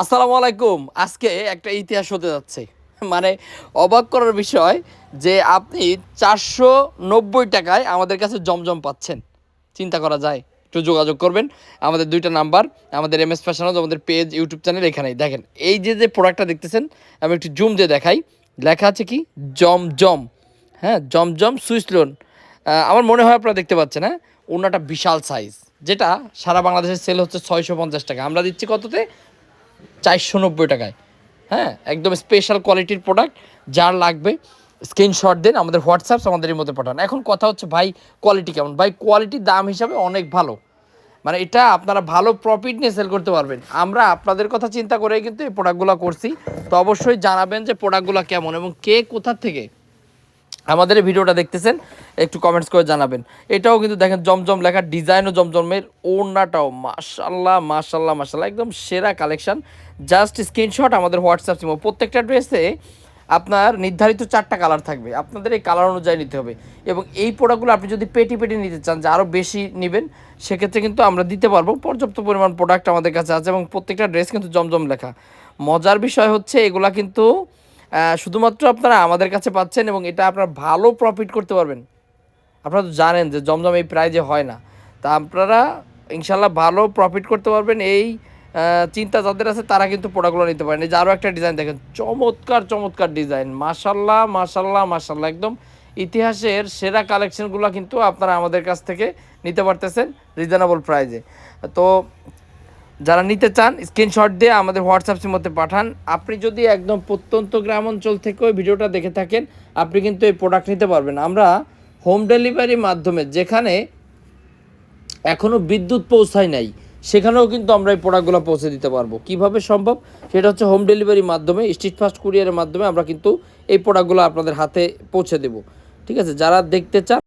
আসসালামু আলাইকুম। আজকে একটা ইতিহাস হতে যাচ্ছে। মানে অবাক করার বিষয় যে আপনি চারশো নব্বই টাকায় আমাদের কাছে জমজম পাচ্ছেন। চিন্তা করা যায়। একটু যোগাযোগ করবেন। আমাদের দুইটা নাম্বার, আমাদের এম এস ফ্যাশন আমাদের পেজ ইউটিউব চ্যানেল এখানেই। দেখেন, এই যে যে প্রোডাক্টটা দেখতেছেন, আমি একটু জুম দিয়ে দেখাই। লেখা আছে কি? জমজম। হ্যাঁ জমজম সুইস লোন আমার মনে হয় আপনারা দেখতে পাচ্ছেন হ্যাঁ? ওনাটা বিশাল সাইজ যেটা সারা বাংলাদেশে সেল হচ্ছে ছয়শো পঞ্চাশ টাকা। আমরা দিচ্ছি কততে? চারশো নব্বই টাকায়। হ্যাঁ একদম স্পেশাল কোয়ালিটির প্রোডাক্ট যার লাগবে স্ক্রিনশট দেন, আমাদের হোয়াটসঅ্যাপস আমাদের এর মধ্যে পাঠান। এখন কথা হচ্ছে, ভাই কোয়ালিটি কেমন? ভাই কোয়ালিটির দাম হিসাবে অনেক ভালো। মানে এটা আপনারা ভালো প্রফিট নিয়ে সেল করতে পারবেন। আমরা আপনাদের কথা চিন্তা করে কিন্তু এই প্রোডাক্টগুলো করছি। তো অবশ্যই জানাবেন যে প্রোডাক্টগুলো কেমন এবং কে কোথার থেকে। আমাদের ভিডিওটা দেখতেছেন, একটু কমেন্টস করে জানাবেন। এটাও কিন্তু দেখেন জমজম লেখা ডিজাইনও জমজমের ওড়নাটাও, মাশাল্লাহ মাশাল্লাহ মাশাল্লাহ, একদম সেরা কালেকশন জাস্ট স্ক্রিনশট আমাদের হোয়াটসঅ্যাপ সিমো প্রত্যেকটা ড্রেসে আপনার নির্ধারিত চারটা কালার থাকবে। আপনাদের এই কালার অনুযায়ী নিতে হবে। এবং এই প্রোডাক্টগুলো আপনি যদি পেটি পেটি নিতে চান, যে আরও বেশি নেবেন, সেক্ষেত্রে কিন্তু আমরা দিতে পারব। পর্যাপ্ত পরিমাণ প্রোডাক্ট আমাদের কাছে আছে এবং প্রত্যেকটা ড্রেস কিন্তু জমজম লেখা। মজার বিষয় হচ্ছে, এগুলা কিন্তু শুধুমাত্র আপনারা আমাদের কাছে পাচ্ছেন এবং এটা আপনারা ভালো প্রফিট করতে পারবেন। আপনারা তো জানেন যে জমজম এই প্রাইজে হয় না। তা আপনারা ইনশাল্লাহ ভালো প্রফিট করতে পারবেন। এই চিন্তা যাদের আছে তারা কিন্তু প্রোডাক্টগুলো নিতে পারেন। এই যে আরও একটা ডিজাইন দেখেন, চমৎকার চমৎকার ডিজাইন মাশাল্লাহ মাশাল্লাহ মাশাল্লাহ একদম ইতিহাসের সেরা কালেকশনগুলো কিন্তু আপনারা আমাদের কাছ থেকে নিতে পারতেছেন রিজনেবল প্রাইজে তো যারা নিতে চান স্ক্রিনশট দিয়ে আমাদের হোয়াটসঅ্যাপের মধ্যে পাঠান। আপনি যদি একদম প্রত্যন্ত গ্রাম অঞ্চল থেকেও ভিডিওটা দেখে থাকেন, আপনি কিন্তু এই প্রোডাক্ট নিতে পারবেন। আমরা হোম ডেলিভারির মাধ্যমে যেখানে এখনও বিদ্যুৎ পৌঁছায় নাই, সেখানেও কিন্তু আমরা এই প্রোডাক্টগুলো পৌঁছে দিতে পারব। কীভাবে সম্ভব? সেটা হচ্ছে হোম ডেলিভারির মাধ্যমে স্ট্রিট ফাস্ট কুরিয়ারের মাধ্যমে আমরা কিন্তু এই প্রোডাক্টগুলো আপনাদের হাতে পৌঁছে দেব। ঠিক আছে? যারা দেখতে চান